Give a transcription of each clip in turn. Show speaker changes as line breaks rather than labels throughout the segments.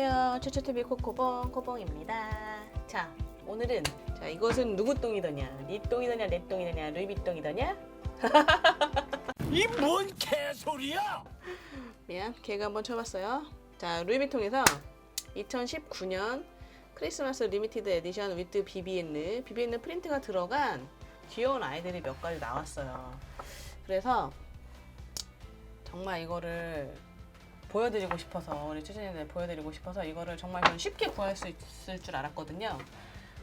안녕하세요. 추추TV 코코봉 코봉입니다. 자, 오늘은 자 이것은 누구 똥이더냐? 니 똥이더냐? 내 똥이더냐? 루이비 똥이더냐?
이 뭔 개소리야!
미안, 걔가 한번 쳐봤어요. 자, 루이비통에서 2019년 크리스마스 리미티드 에디션 위드 비비엔느 비비엔느 프린트가 들어간 귀여운 아이들이 몇 가지 나왔어요. 그래서 정말 이거를 보여드리고 싶어서 우리 추천님들 보여드리고 싶어서 이거를 정말 좀 쉽게 구할 수 있을 줄 알았거든요.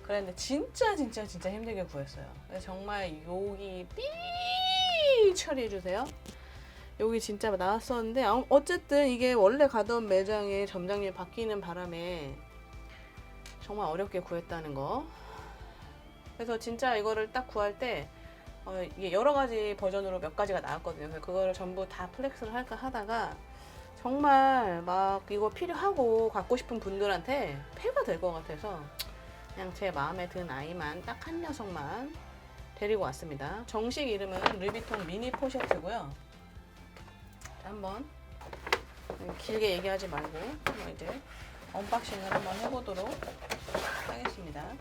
그런데 진짜 진짜 진짜 힘들게 구했어요. 정말 여기 삐 처리해 주세요. 여기 진짜 나왔었는데 아무- 어쨌든 이게 원래 가던 매장에 점장님이 바뀌는 바람에 정말 어렵게 구했다는 거. 그래서 진짜 이거를 딱 구할 때 어, 이게 여러 가지 버전으로 몇 가지가 나왔거든요. 그래서 그거를 전부 다 플렉스를 할까 하다가 정말 막 이거 필요하고 갖고 싶은 분들한테 폐가 될 것 같아서 그냥 제 마음에 든 아이만 딱 한 녀석만 데리고 왔습니다. 정식 이름은 루비통 미니 포셔츠고요. 자, 한번 길게 얘기하지 말고 이제 언박싱을 한번 해보도록 하겠습니다.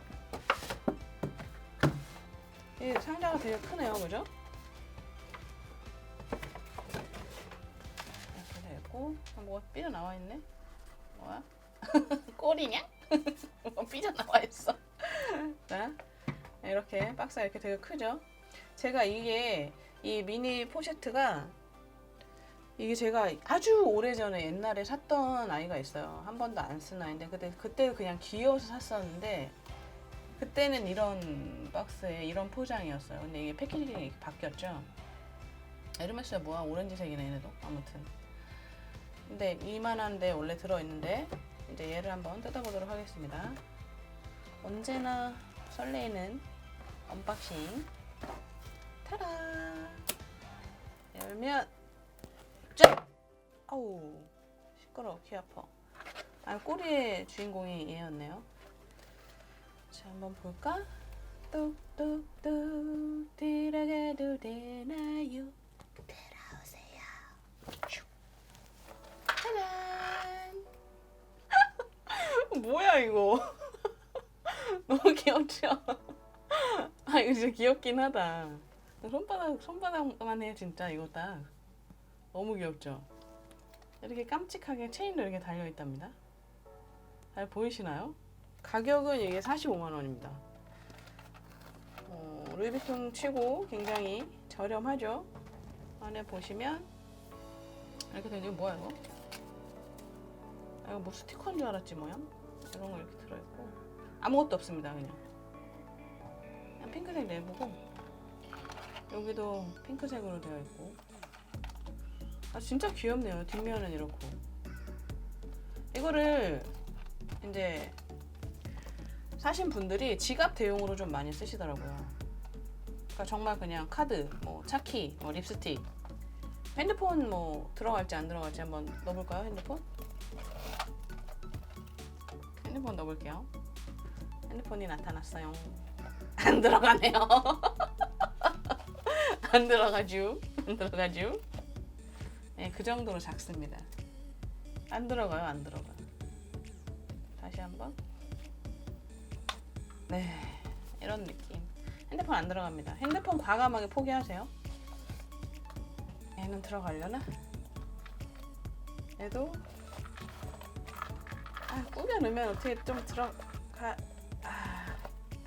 이 상자가 되게 크네요, 그죠? 이렇게 되고 아, 뭐가 삐져 나와 있네. 뭐야? 꼬리냐? 뭐 삐져 나와 있어. 자, 이렇게 박스가 이렇게 되게 크죠? 제가 이게 이 미니 포셰트가 이게 제가 아주 오래전에 옛날에 샀던 아이가 있어요. 한 번도 안 쓴 아이인데 그때 그때 그냥 귀여워서 샀었는데 그때는 이런 박스에 이런 포장이었어요. 근데 이게 패키징이 바뀌었죠. 에르메스야 뭐야 오렌지색이네 얘네도 아무튼. 근데 이만한데 원래 들어있는데 이제 얘를 한번 뜯어보도록 하겠습니다. 언제나 설레이는 언박싱. 타라. 열면 짠! 아우 시끄러워 귀 아파. 아 꼬리의 주인공이 얘였네요. 자 한번 볼까? 뚝뚝뚝 들어가도 되나요? 진짜 귀엽긴 하다. 손바닥 손바닥만 해 진짜 이거 딱 너무 귀엽죠? 이렇게 깜찍하게 체인도 이렇게 달려 있답니다. 잘 보이시나요? 가격은 이게 45만 원입니다. 어, 루이비통 치고 굉장히 저렴하죠? 안에 보시면 이렇게 되는 이거 뭐야 이거? 아, 이거 뭐 스티커인 줄 알았지 모양? 이런 거 이렇게 들어있고 아무것도 없습니다 그냥 핑크색 내부고 여기도 핑크색으로 되어 있고 아 진짜 귀엽네요 뒷면은 이렇고 이거를 이제 사신 분들이 지갑 대용으로 좀 많이 쓰시더라고요. 그러니까 정말 그냥 카드, 뭐 차키, 뭐 립스틱, 핸드폰 뭐 들어갈지 안 들어갈지 한번 넣어볼까요? 핸드폰? 핸드폰 넣어볼게요. 핸드폰이 나타났어요. 안 들어가네요. 안 들어가죠. 안 들어가죠. 네, 그 정도로 작습니다. 안 들어가요, 안 들어가. 다시 한번. 네, 이런 느낌. 핸드폰 안 들어갑니다. 핸드폰 과감하게 포기하세요. 얘는 들어가려나? 얘도 아 꾸겨 넣으면 어떻게 좀 들어가 아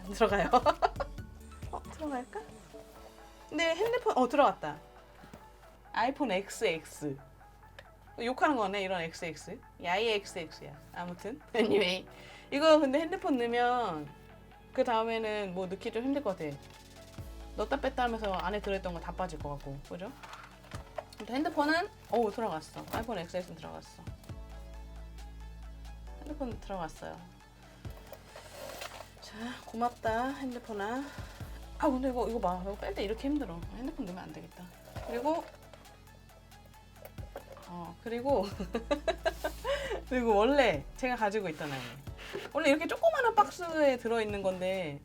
안 들어가요. 어 들어갈까? 근데 핸드폰 어 들어갔다. 아이폰 XX 욕하는 거네 이런 XX 야이 XX야. 아무튼. Anyway. 이거 근데 핸드폰 넣으면 그 다음에는 뭐 넣기 좀 힘들 것 같아. 넣었다 뺐다 하면서 안에 들어있던 거 다 빠질 것 같고. 그죠? 핸드폰은 오 들어갔어. 아이폰 XS는 들어갔어. 핸드폰 들어갔어요. 자 고맙다 핸드폰아. 아 근데 이거 이거 봐. 이거 뺄 때 이렇게 힘들어. 핸드폰 넣으면 안 되겠다. 그리고 어 그리고 그리고 원래 제가 가지고 있던 아이. 원래 이렇게 조그마한 박스에 들어있는 건데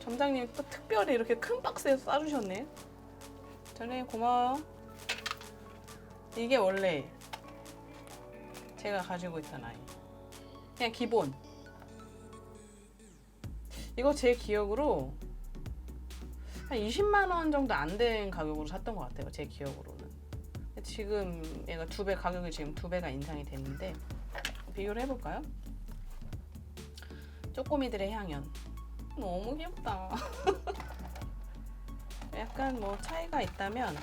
점장님이 또 특별히 이렇게 큰 박스에 싸주셨네. 점장님 고마워요 이게 원래 제가 가지고 있던 아이. 그냥 기본. 이거 제 기억으로 한 20만 원 정도 안 된 가격으로 샀던 것 같아요. 제 기억으로는. 지금 얘가 두 배 가격이 지금 두 배가 인상이 됐는데 비교를 해볼까요? 쪼꼬미들의 향연. 너무 귀엽다. 약간 뭐 차이가 있다면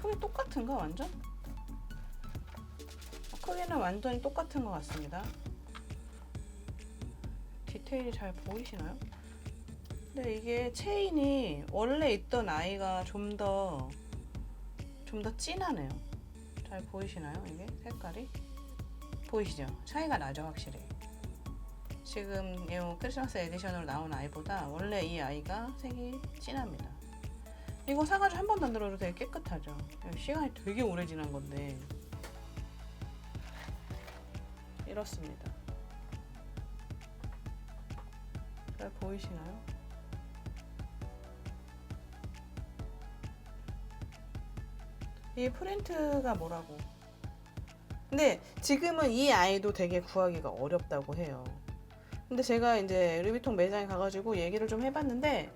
크기 똑같은가 완전? 어, 크기는 완전히 똑같은 것 같습니다. 디테일이 잘 보이시나요? 근데 이게 체인이 원래 있던 아이가 좀 더 좀 더 진하네요. 잘 보이시나요? 이게 색깔이 보이시죠? 차이가 나죠 확실히. 지금 이 크리스마스 에디션으로 나온 아이보다 원래 이 아이가 색이 진합니다. 이거 사가지고 한 번도 안 들어도 되게 깨끗하죠. 시간이 되게 오래 지난 건데 이렇습니다. 잘 보이시나요? 이 프린트가 뭐라고? 근데 지금은 이 아이도 되게 구하기가 어렵다고 해요. 근데 제가 이제 루비통 매장에 가가지고 얘기를 좀 해봤는데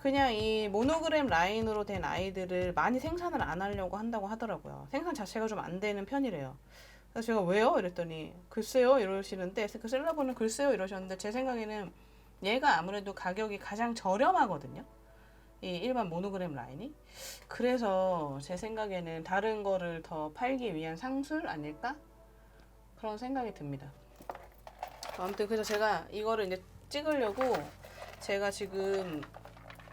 그냥 이 모노그램 라인으로 된 아이들을 많이 생산을 안 하려고 한다고 하더라고요. 생산 자체가 좀 안 되는 편이래요. 그래서 제가 왜요? 이랬더니 글쎄요 이러시는데 그 셀러분은 글쎄요 이러셨는데 제 생각에는 얘가 아무래도 가격이 가장 저렴하거든요. 이 일반 모노그램 라인이. 그래서 제 생각에는 다른 거를 더 팔기 위한 상술 아닐까? 그런 생각이 듭니다. 아무튼 그래서 제가 이거를 이제 찍으려고 제가 지금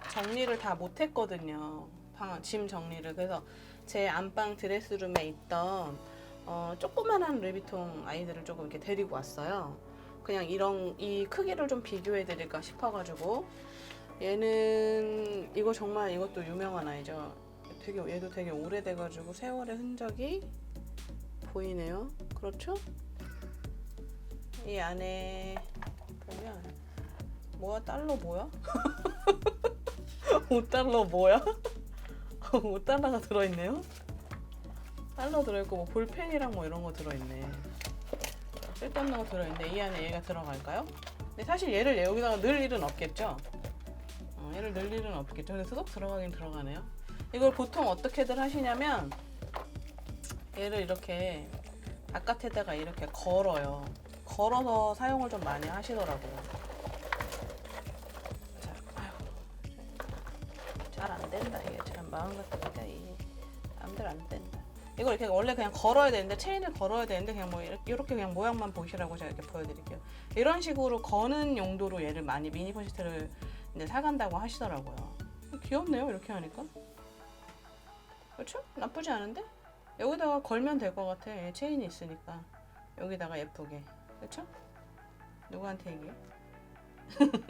정리를 다 못했거든요. 방, 짐 정리를. 그래서 제 안방 드레스룸에 있던 어, 조그만한 루비통 아이들을 조금 이렇게 데리고 왔어요. 그냥 이런 이 크기를 좀 비교해 드릴까 싶어가지고 얘는 이거 정말 이것도 유명한 아이죠. 되게 얘도 되게 오래돼가지고 세월의 흔적이 보이네요. 그렇죠? 이 안에 보면 뭐야 달러 뭐야? 5달러 뭐야? 5달러가 들어있네요. 달러 들어있고 뭐 볼펜이랑 뭐 이런 거 들어있네. 쓸데없는 거 들어있는데 이 안에 얘가 들어갈까요? 근데 사실 얘를 여기다가 넣을 일은 없겠죠? 어, 얘를 넣을 일은 없겠죠. 근데 쏙 들어가긴 들어가네요. 이걸 보통 어떻게들 하시냐면 얘를 이렇게 바깥에다가 이렇게 걸어요. 걸어서 사용을 좀 많이 하시더라고요. 자, 잘안 된다. 이게 참 마음 같으니까 이 마음대로 안 된다. 이걸 이렇게 원래 그냥 걸어야 되는데 체인을 걸어야 되는데 그냥 뭐 이렇게, 그냥 모양만 보시라고 제가 이렇게 보여드릴게요. 이런 식으로 거는 용도로 얘를 많이 미니 포시트를 이제 사간다고 하시더라고요. 귀엽네요. 이렇게 하니까. 그렇죠? 나쁘지 않은데? 여기다가 걸면 될 것 같아. 얘 체인이 있으니까. 여기다가 예쁘게. 그렇죠? 누구한테 얘기해?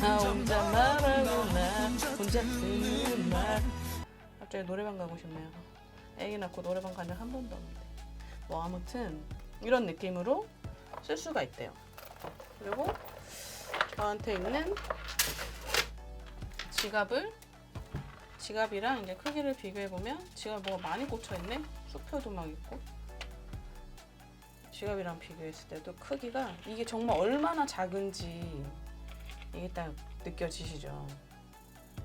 나 혼자 말하고 나 혼자 쓰는 말 갑자기 노래방 가고 싶네요 애기 낳고 노래방 간 적 한 번도 없는데 뭐 아무튼 이런 느낌으로 쓸 수가 있대요 그리고 저한테 있는 지갑을 지갑이랑 이제 크기를 비교해 보면 지갑 뭐가 많이 꽂혀 있네 수표도 막 있고 지갑이랑 비교했을 때도 크기가 이게 정말 얼마나 작은지 이게 딱 느껴지시죠?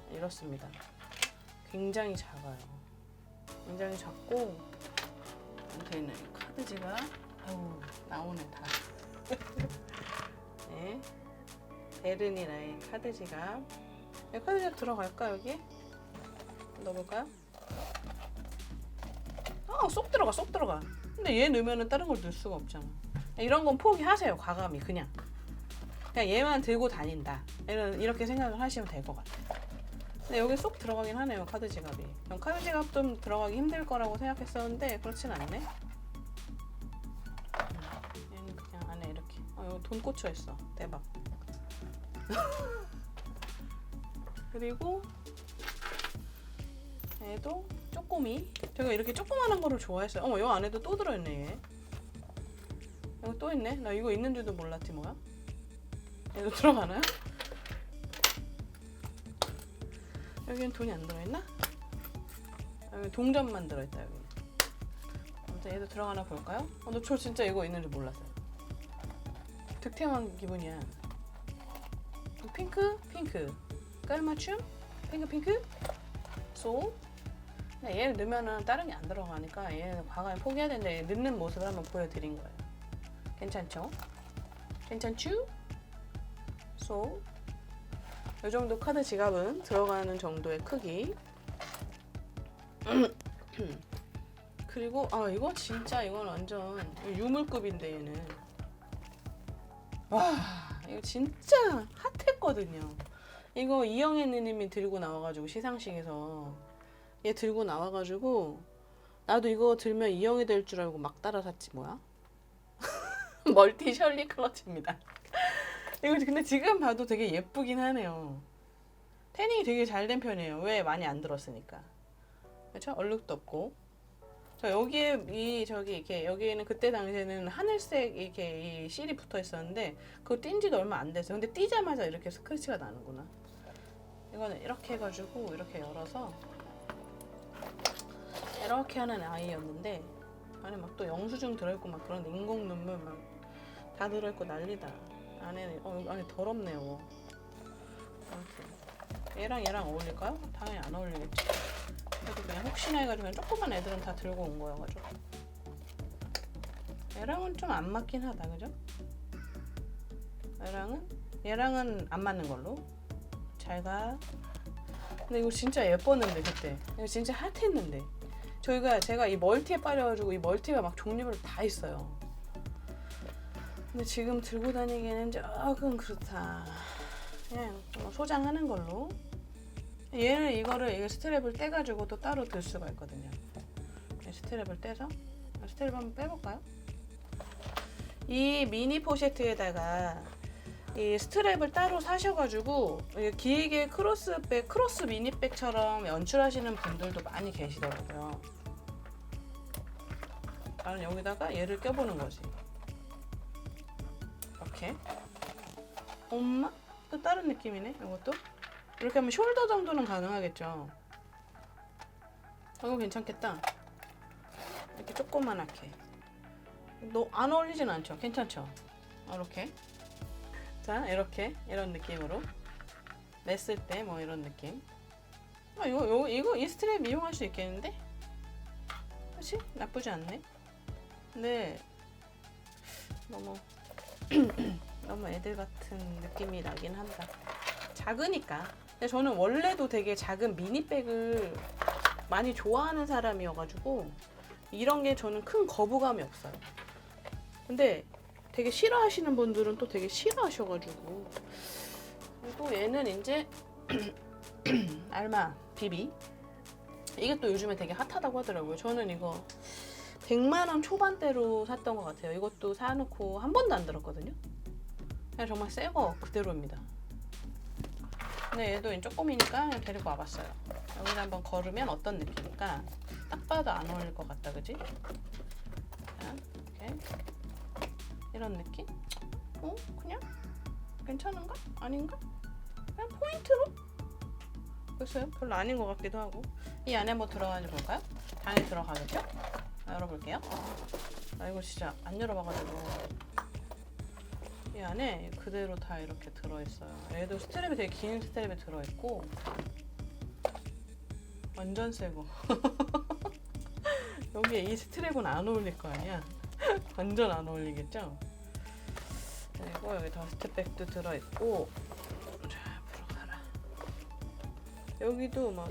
이렇습니다. 굉장히 작아요. 굉장히 작고 밑에 있는 이 카드 지갑 아우 나오네 다. 네, 에르니 라인 카드 지갑. 네, 카드 지갑 들어갈까 여기? 넣어볼까요? 아, 쏙 들어가, 쏙 들어가. 근데 얘 넣으면은 다른 걸 넣을 수가 없잖아. 이런 건 포기하세요, 과감히 그냥. 그냥 얘만 들고 다닌다. 이런 이렇게 생각을 하시면 될 것 같아요. 근데 여기 쏙 들어가긴 하네요, 카드 지갑이. 전 카드 지갑 좀 들어가기 힘들 거라고 생각했었는데 그렇진 않네. 음, 얘는 그냥 안에 이렇게. 어, 여기 돈 꽂혀 있어. 대박. 그리고 얘도 쪼꼬미. 제가 이렇게 조그만한 거를 좋아했어요. 어머, 이 안에도 또 들어있네, 얘. 여기 또 있네. 나 이거 있는 줄도 몰랐지 뭐야. 얘도 들어가나요? 여기는 돈이 안 들어있나? 여기 동전만 들어있다 여기. 아무튼 얘도 들어가나 볼까요? 어, 너저 진짜 이거 있는 줄 몰랐어요. 득템한 기분이야. 핑크, 핑크. 깔맞춤, 핑크, 핑크. 소. 근데 얘를 넣으면은 다른 게 안 들어가니까 얘는 과감히 포기해야 되는데 얘 넣는 모습을 한번 보여드린 거예요. 괜찮죠? 괜찮죠? 소. 이 정도 카드 지갑은 들어가는 정도의 크기. 그리고 아 이거 진짜 이건 완전 유물급인데 얘는. 와 이거 진짜 핫했거든요. 이거 이영애 누님이 들고 나와가지고 시상식에서 얘 들고 나와가지고 나도 이거 들면 이영애 될 줄 알고 막 따라 샀지 뭐야? 멀티 셜리 클러치입니다. 이거 근데 지금 봐도 되게 예쁘긴 하네요. 태닝이 되게 잘 된 편이에요. 왜 많이 안 들었으니까. 그렇죠? 얼룩도 없고. 저 여기에 이 저기 이렇게 여기에는 그때 당시에는 하늘색 이렇게 이 실이 붙어 있었는데 그거 띈 지도 얼마 안 됐어요. 근데 띄자마자 이렇게 스크래치가 나는구나. 이거는 이렇게 해가지고 이렇게 열어서 이렇게 하는 아이였는데 안에 막 또 영수증 들어있고 막 그런 인공 눈물 막 다 들어있고 난리다. 안에 어 안에 더럽네요. 아무튼 얘랑 얘랑 어울릴까요? 당연히 안 어울리겠지. 그래도 그냥 혹시나 해가지고 그냥 조그만 애들은 다 들고 온 거여가지고 얘랑은 좀 안 맞긴 하다 그죠? 얘랑은 얘랑은 안 맞는 걸로 잘 가 근데 이거 진짜 예뻤는데 그때 이거 진짜 핫했는데 저희가 제가 이 멀티에 빠져가지고 이 멀티가 막 종류별로 다 있어요 근데 지금 들고 다니기에는 조금 그렇다 그냥 뭐 소장하는 걸로 얘를 이거를 이 스트랩을 떼가지고 또 따로 들 수가 있거든요. 이 스트랩을 떼서 스트랩 한번 빼볼까요? 이 미니 포셰트에다가 이 스트랩을 따로 사셔가지고 길게 크로스백, 크로스 미니백처럼 연출하시는 분들도 많이 계시더라고요. 나는 여기다가 얘를 껴보는 거지. 이렇게. 엄마? 또 다른 느낌이네, 이것도. 이렇게 하면 숄더 정도는 가능하겠죠. 어, 이거 괜찮겠다. 이렇게 조그만하게. 너안 어울리진 않죠? 괜찮죠? 이렇게. 자, 이렇게 이런 느낌으로 맸을 때 뭐 이런 느낌. 아, 이거 이거 이거 이 스트랩 이용할 수 있겠는데? 그렇지? 나쁘지 않네. 근데 너무 너무 애들 같은 느낌이 나긴 한다. 작으니까. 근데 저는 원래도 되게 작은 미니백을 많이 좋아하는 사람이어가지고 이런 게 저는 큰 거부감이 없어요. 근데 되게 싫어하시는 분들은 또 되게 싫어하셔가지고 그리고 얘는 이제 알마 비비 이게 또 요즘에 되게 핫하다고 하더라고요. 저는 이거 100만 원 초반대로 샀던 것 같아요. 이것도 사놓고 한 번도 안 들었거든요. 그냥 정말 새 거 그대로입니다. 근데 얘도 조금이니까 그냥 데리고 와봤어요. 여기다 한번 걸으면 어떤 느낌일까? 딱 봐도 안 어울릴 것 같다, 그지? 자, 이렇게 이런 느낌? 어? 그냥 괜찮은가? 아닌가? 그냥 포인트로? 글쎄요, 별로 아닌 것 같기도 하고. 이 안에 뭐 들어가는지 볼까요? 당연히 들어가겠죠? 자, 열어볼게요. 나 이거 진짜 안 열어봐가지고. 이 안에 그대로 다 이렇게 들어있어요. 얘도 스트랩이 되게 긴 스트랩이 들어있고 완전 새거. 여기에 이 스트랩은 안 어울릴 거 아니야? 완전 안 어울리겠죠? 그리고 여기 더스트백도 들어있고 자 앞으로 가라. 여기도 막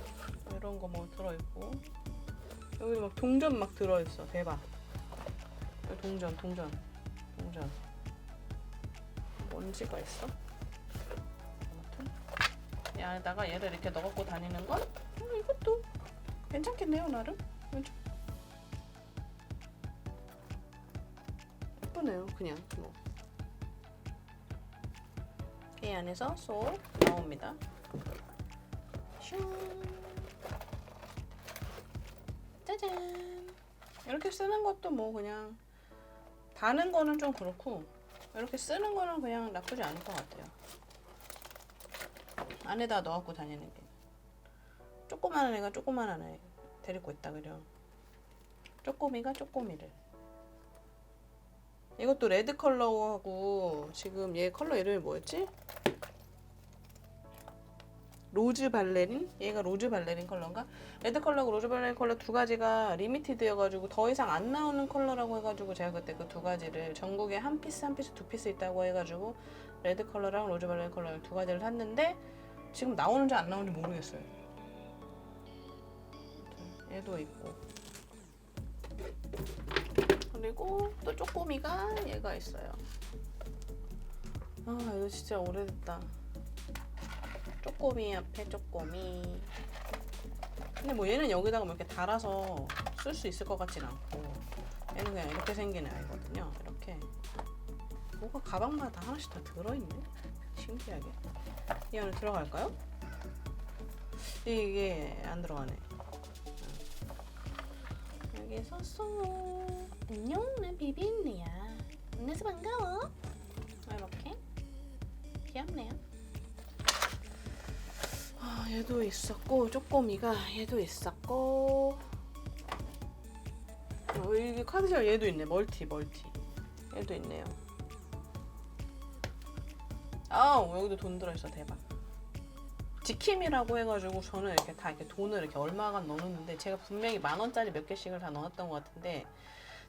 이런 거 뭐 들어있고 여기도 막 동전 막 들어있어. 대박. 여기 동전, 동전, 동전. 먼지가 있어? 아무튼 이 안에다가 얘를 이렇게 넣어갖고 다니는 건 어, 이것도 괜찮겠네요 나름 왼쪽 예쁘네요 그냥 뭐. 이 안에서 쏙 나옵니다 슝 짜잔 이렇게 쓰는 것도 뭐 그냥 다는 거는 좀 그렇고 이렇게 쓰는 거는 그냥 나쁘지 않을 것 같아요. 안에다 넣어갖고 다니는 게. 조그마한 애가 조그마한 애. 데리고 있다 그려. 쪼꼬미가 쪼꼬미를. 이것도 레드 컬러하고 지금 얘 컬러 이름이 뭐였지? 로즈 발레린? 얘가 로즈 발레린 컬러인가? 레드 컬러하고 로즈 발레린 컬러 두 가지가 리미티드여가지고 더 이상 안 나오는 컬러라고 해가지고 제가 그때 그 두 가지를 전국에 한 피스 한 피스 두 피스 있다고 해가지고 레드 컬러랑 로즈 발레린 컬러 두 가지를 샀는데 지금 나오는지 안 나오는지 모르겠어요. 얘도 있고 그리고 또 쪼꼬미가 얘가 있어요. 아 이거 진짜 오래됐다. 쪼꼬미 앞에 쪼꼬미. 근데 뭐 얘는 여기다가 뭐 이렇게 달아서 쓸 수 있을 것 같진 않고 얘는 그냥 이렇게 생긴 아이거든요. 이렇게 뭐가 가방마다 다 하나씩 다 들어있네. 신기하게. 이 안에 들어갈까요? 이게 안 들어가네. 여기 썼어. 안녕, 난 비비인네야. 만나서 반가워. 얘도 있었고 쪼꼬미가 얘도 있었고. 어, 여기 카드샵 얘도 있네. 멀티, 멀티. 얘도 있네요. 아, 여기도 돈 들어있어. 대박. 지킴이라고 해가지고 저는 이렇게 다 이렇게 돈을 이렇게 얼마간 넣었는데 제가 분명히 만 원짜리 몇 개씩을 다 넣었던 것 같은데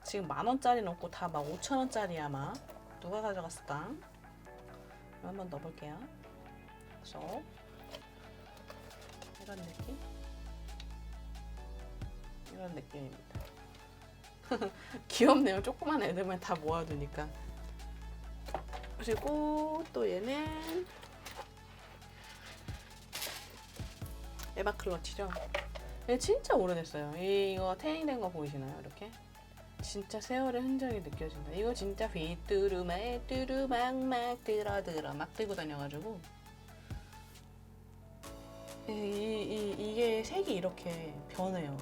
지금 만 원짜리 넣고 다 막 오천 원짜리 아마 누가 가져갔을까? 한번 넣어볼게요. 그래서 이런 느낌? 이런 느낌입니다. 귀엽네요. 조그만 애들만 다 모아두니까. 그리고 또 얘는 에바 클러치죠. 얘 진짜 오래됐어요. 이거 태닝된 거 보이시나요? 이렇게 진짜 세월의 흔적이 느껴진다. 이거 진짜 휘뚜루마에 뚜루막막 들어 들어 막 들고 다녀가지고 이, 이, 이, 이게 색이 이렇게 변해요.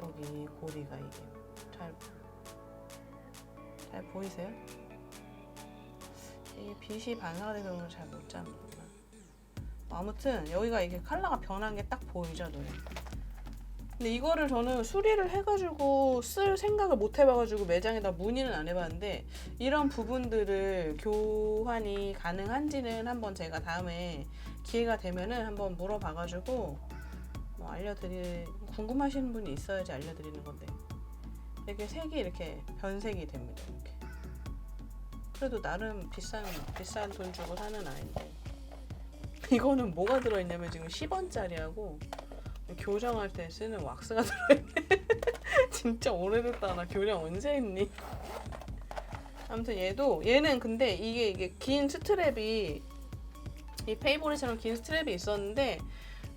여기 고리가 이게 잘, 잘 보이세요? 이게 빛이 반사가 돼서 잘못 잡는구나. 아무튼 여기가 이게 컬러가 변한 게 딱 보이죠, 눈에. 근데 이거를 저는 수리를 해가지고 쓸 생각을 못 해봐가지고 매장에다 문의는 안 해봤는데 이런 부분들을 교환이 가능한지는 한번 제가 다음에 기회가 되면은 한번 물어봐가지고 뭐 알려드릴 궁금하신 분이 있어야지 알려드리는 건데. 이렇게 색이 이렇게 변색이 됩니다 이렇게. 그래도 나름 비싼 비싼 돈 주고 사는 아이인데. 이거는 뭐가 들어있냐면 지금 10원짜리하고 교정할 때 쓰는 왁스가 들어있네. 진짜 오래됐다. 나 교정 언제 했니? 아무튼 얘도 얘는 근데 이게 이게 긴 스트랩이 이 페이보리처럼 긴 스트랩이 있었는데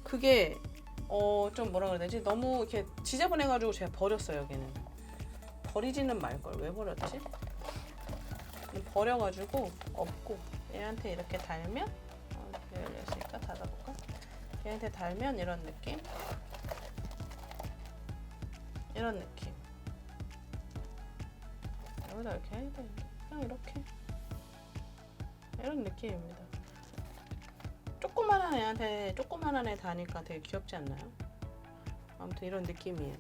그게 어 좀 뭐라 그래야 되지? 너무 이렇게 지저분해가지고 제가 버렸어요 여기는. 버리지는 말 걸. 왜 버렸지? 버려가지고 없고 얘한테 이렇게 달면 어, 열렸으니까 닫아볼까? 얘한테 달면 이런 느낌? 이런 느낌. 여기다 이렇게 해야 되는데 그냥 이렇게. 이런 느낌입니다 조그만한 애한테 조그만한 애 다니까 되게 귀엽지 않나요? 아무튼 이런 느낌이에요.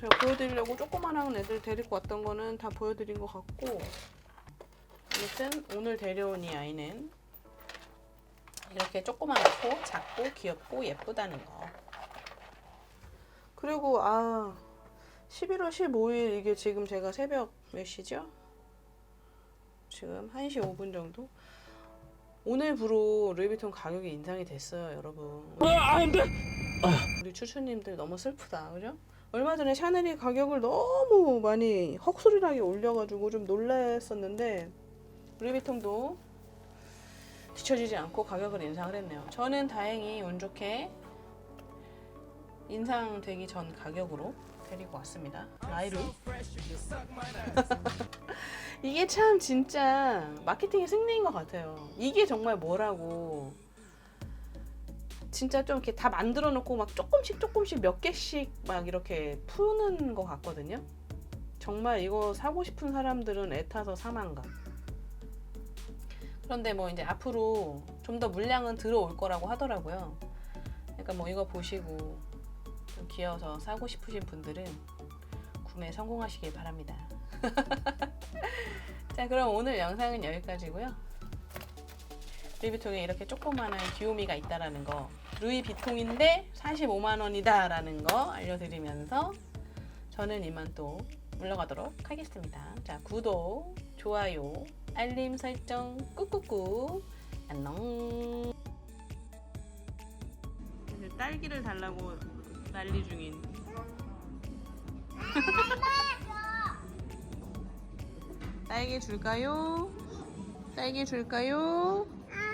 제가 보여드리려고 조그만한 애들 데리고 왔던 거는 다 보여드린 것 같고 아무튼 오늘 데려온 이 아이는 이렇게 조그맣고 작고 귀엽고 예쁘다는 거. 그리고 아 11월 15일 이게 지금 제가 새벽 몇 시죠? 지금 1시 5분 정도? 오늘부로 루이비통 가격이 인상이 됐어요, 여러분. 우리 추추님들 너무 슬프다, 그죠? 얼마 전에 샤넬이 가격을 너무 많이 헉소리나게 올려가지고 좀 놀랐었는데 루이비통도 뒤처지지 않고 가격을 인상을 했네요. 저는 다행히 운 좋게 인상되기 전 가격으로 데리고 왔습니다. 라이루. 이게 참 진짜 마케팅의 승리인 것 같아요. 이게 정말 뭐라고 진짜 좀 이렇게 다 만들어 놓고 막 조금씩 조금씩 몇 개씩 막 이렇게 푸는 것 같거든요. 정말 이거 사고 싶은 사람들은 애타서 사만가. 그런데 뭐 이제 앞으로 좀 더 물량은 들어올 거라고 하더라고요. 그러니까 뭐 이거 보시고 좀 귀여워서 사고 싶으신 분들은 구매 성공하시길 바랍니다. 자, 그럼 오늘 영상은 여기까지고요. 루이비통에 이렇게 조그마한 귀요미가 있다라는 거, 루이비통인데 45만 원이다라는 거 알려드리면서 저는 이만 또 물러가도록 하겠습니다. 자, 구독, 좋아요, 알림 설정 꾹꾹꾹 안녕. 딸기를 달라고 난리 중인. 딸기 줄까요? 딸기 줄까요?